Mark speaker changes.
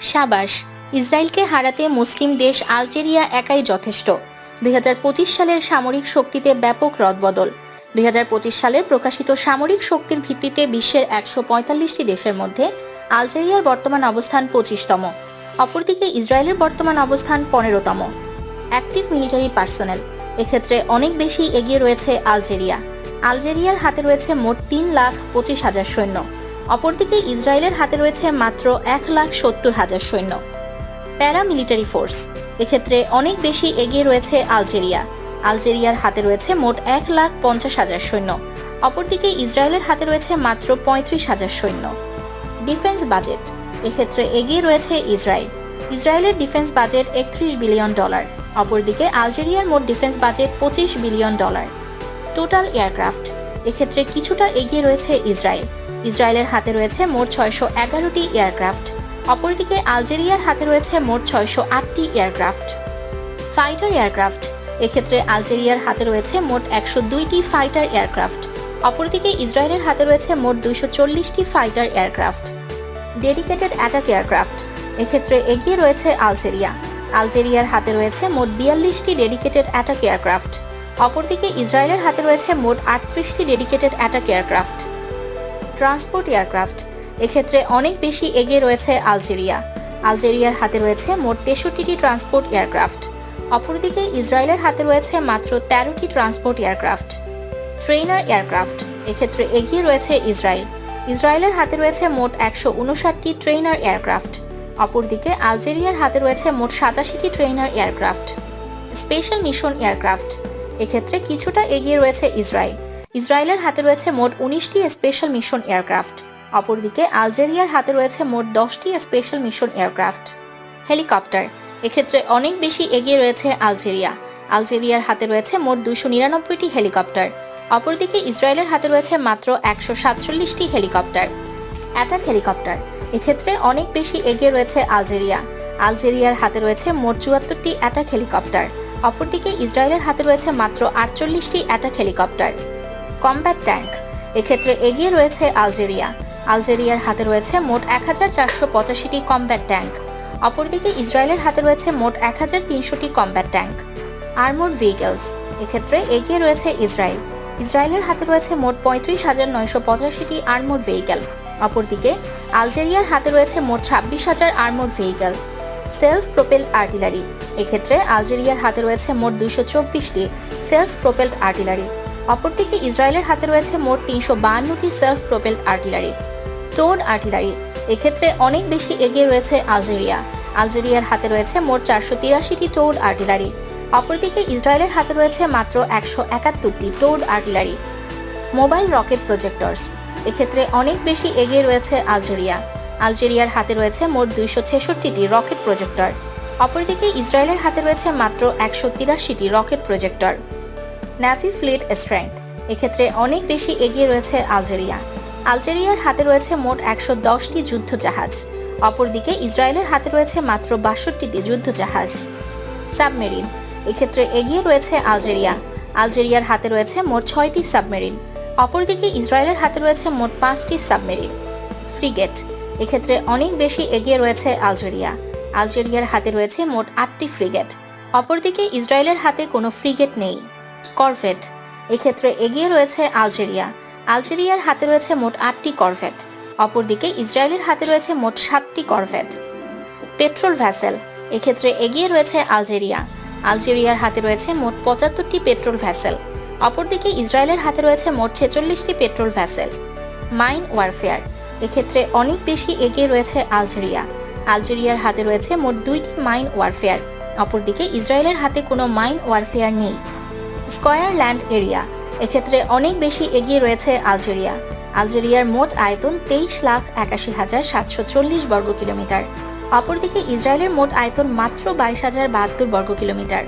Speaker 1: সাবাস, ইসরায়েলকে হারাতে মুসলিম দেশ আলজেরিয়া একাই যথেষ্ট। দুই হাজার পঁচিশ সালের সামরিক শক্তিতে ব্যাপক রদবদল। দুই সালের প্রকাশিত সামরিক শক্তির ভিত্তিতে বিশ্বের একশো দেশের মধ্যে আলজেরিয়ার বর্তমান অবস্থান পঁচিশতম। অপরদিকে ইসরায়েলের বর্তমান অবস্থান পনেরোতম। Active military personnel. এক্ষেত্রে অনেক বেশি এগিয়ে রয়েছে আলজেরিয়া। আলজেরিয়ার হাতে রয়েছে মোট তিন লাখ পঁচিশ হাজার সৈন্য। অপরদিকে ইসরায়েলের হাতে রয়েছে মাত্র এক লাখ সত্তর হাজার সৈন্য। Paramilitary force. এক্ষেত্রে অনেক বেশি এগিয়ে রয়েছে আলজেরিয়া। আলজেরিয়ার হাতে রয়েছে মোট এক লাখ পঞ্চাশ হাজার সৈন্য। অপরদিকে ইসরায়েলের হাতে রয়েছে মাত্র পঁয়ত্রিশ হাজার সৈন্য। Defence budget. এক্ষেত্রে এগিয়ে রয়েছে ইসরায়েল। ইসরায়েলের ডিফেন্স বাজেট একত্রিশ বিলিয়ন ডলার। অপরদিকে আলজেরিয়ার মোট ডিফেন্স বাজেট পঁচিশ বিলিয়ন ডলার। Total aircraft. এক্ষেত্রে কিছুটা এগিয়ে রয়েছে ইসরায়েল। ইসরায়েলের হাতে রয়েছে মোট ছয়শো এগারোটি এয়ারক্রাফট। অপরদিকে আলজেরিয়ার হাতে রয়েছে মোট ছয়শো আটটি এয়ারক্রাফট। ফাইটার এয়ারক্রাফট, এক্ষেত্রে আলজেরিয়ার হাতে রয়েছে মোট একশো দুইটি ফাইটার এয়ারক্রাফট। অপরদিকে ইসরায়েলের হাতে রয়েছে মোট দুইশো চল্লিশটি fighter aircraft. Dedicated attack aircraft, এক্ষেত্রে এগিয়ে রয়েছে আলজেরিয়া। আলজেরিয়ার হাতে রয়েছে মোট বিয়াল্লিশটি ডেডিকেটেড অ্যাটাক এয়ারক্রাফট। অপরদিকে ইসরায়েলের হাতে রয়েছে মোট আটত্রিশটি dedicated attack aircraft. Transport aircraft. এক্ষেত্রে অনেক বেশি এগিয়ে রয়েছে আলজেরিয়া। আলজেরিয়ার হাতে রয়েছে মোট তেষট্টিটি ট্রান্সপোর্ট এয়ারক্রাফট। অপরদিকে ইসরায়েলের হাতে রয়েছে মাত্র তেরোটি ট্রান্সপোর্ট এয়ারক্রাফট। ট্রেনার এয়ারক্রাফট, এক্ষেত্রে এগিয়ে রয়েছে ইসরায়েল। ইসরায়েলের হাতে রয়েছে মোট একশো উনষাটটি ট্রেনার এয়ারক্রাফট। অপরদিকে আলজেরিয়ার হাতে রয়েছে মোট সাতাশিটি trainer aircraft. Special mission aircraft, এক্ষেত্রে কিছুটা এগিয়ে রয়েছে ইসরায়েল। ইসরায়েলের হাতে রয়েছে মোট উনিশটি স্পেশাল মিশন এয়ারক্রাফট। অপরদিকে আলজেরিয়ার হাতে রয়েছে মোট দশটি স্পেশাল মিশন এয়ারক্রাফট। হেলিকপ্টার। এক্ষেত্রে অনেক বেশি এগিয়ে রয়েছে আলজেরিয়া। আলজেরিয়ার হাতে রয়েছে মোট দুশো নিরানব্বইটি হেলিকপ্টার। অপরদিকে ইসরায়েলের হাতে রয়েছে মাত্র একশো সাতচল্লিশটি হেলিকপ্টার। Attack helicopter. এক্ষেত্রে অনেক বেশি এগিয়ে রয়েছে আলজেরিয়া। আলজেরিয়ার হাতে রয়েছে মোট চুয়াত্তরটি অ্যাটাক হেলিকপ্টার। অপরদিকে ইসরায়েলের হাতে রয়েছে মাত্র আটচল্লিশটি অ্যাটাক হেলিকপ্টার। Combat tank. এক্ষেত্রে এগিয়ে রয়েছে আলজেরিয়া। আলজেরিয়ার হাতে রয়েছে মোট এক হাজার চারশো পঁচাশিটি কমব্যাট ট্যাঙ্ক। অপরদিকে ইসরায়েলের হাতে রয়েছে মোট এক হাজার তিনশোটি কমব্যাট ট্যাঙ্ক। Armoured vehicles. এক্ষেত্রে এগিয়ে রয়েছে ইসরায়েল। ইসরায়েলের হাতে রয়েছে মোট পঁয়ত্রিশ হাজার নয়শো পঁচাশিটি আর্মোড ভেহিকেল। অপরদিকে আলজেরিয়ার হাতে রয়েছে মোট ছাব্বিশ হাজার armoured vehicle. Self propel artillery. এক্ষেত্রে আলজেরিয়ার হাতে রয়েছে মোট দুইশো চব্বিশটি সেলফ প্রোপেলড আর্টিলারি। অপরদিকে ইসরায়েলের হাতে রয়েছে মোট তিনশো বাহান্নটি self propelled artillery towed artillery এক্ষেত্রে অনেক বেশি এগিয়ে রয়েছে আলজেরিয়া। আলজেরিয়ার হাতে রয়েছে মোট চারশো তিরাশিটি টোড আর্টিলারি অপরদিকে ইসরায়েলের হাতে রয়েছে মাত্র একশো একাত্তরটি towed artillery mobile rocket projectors এক্ষেত্রে অনেক বেশি এগিয়ে রয়েছে আলজেরিয়া। আলজেরিয়ার হাতে রয়েছে মোট দুইশো ছেষট্টিটি রকেট প্রজেক্টর অপরদিকে ইসরায়েলের হাতে রয়েছে মাত্র একশো তিরাশিটি rocket projector navy fleet strength এক্ষেত্রে অনেক বেশি এগিয়ে রয়েছে আলজেরিয়া। আলজেরিয়ার হাতে রয়েছে মোট একশো দশটি যুদ্ধ জাহাজ অপরদিকে ইসরায়েলের হাতে রয়েছে মাত্র বাষট্টিটি যুদ্ধ জাহাজ সাবমেরিন। এক্ষেত্রে এগিয়ে রয়েছে আলজেরিয়া। আলজেরিয়ার হাতে রয়েছে মোট ছয়টি সাবমেরিন। অপরদিকে ইসরায়েলের হাতে রয়েছে মোট পাঁচটি সাবমেরিন। ফ্রিগেট। এক্ষেত্রে অনেক বেশি এগিয়ে রয়েছে আলজেরিয়া। আলজেরিয়ার হাতে রয়েছে মোট আটটি ফ্রিগেট। অপরদিকে ইসরায়েলের হাতে কোনো ফ্রিগেট নেই। করভেট। এক্ষেত্রে এগিয়ে রয়েছে আলজেরিয়া। আলজেরিয়ার হাতে রয়েছে মোট আটটি করভেট। অপরদিকে ইসরায়েলের হাতে রয়েছে মোট সাতটি করভেট। Petrol vessel. এক্ষেত্রে এগিয়ে রয়েছে আলজেরিয়া। আলজেরিয়ার হাতে রয়েছে মোট পঁচাত্তরটি পেট্রোল ভ্যাসেল। অপরদিকে ইসরায়েলের হাতে রয়েছে মোট ছেচল্লিশটি পেট্রোল ভ্যাসেল। Mine warfare. এক্ষেত্রে অনেক বেশি এগিয়ে রয়েছে আলজেরিয়া। আলজেরিয়ার হাতে রয়েছে মোট দুইটি মাইন ওয়ারফেয়ার। অপরদিকে ইসরায়েলের হাতে কোনো মাইন ওয়ারফেয়ার নেই। Square land area. এক্ষেত্রে অনেক বেশি এগিয়ে রয়েছে আলজেরিয়া। আলজেরিয়ার মোট আয়তন তেইশ লাখ একাশি হাজার সাতশো চল্লিশ বর্গ কিলোমিটার। অপরদিকে ইসরায়েলের মোট আয়তন মাত্র বাইশ হাজার বাহাত্তর বর্গ কিলোমিটার।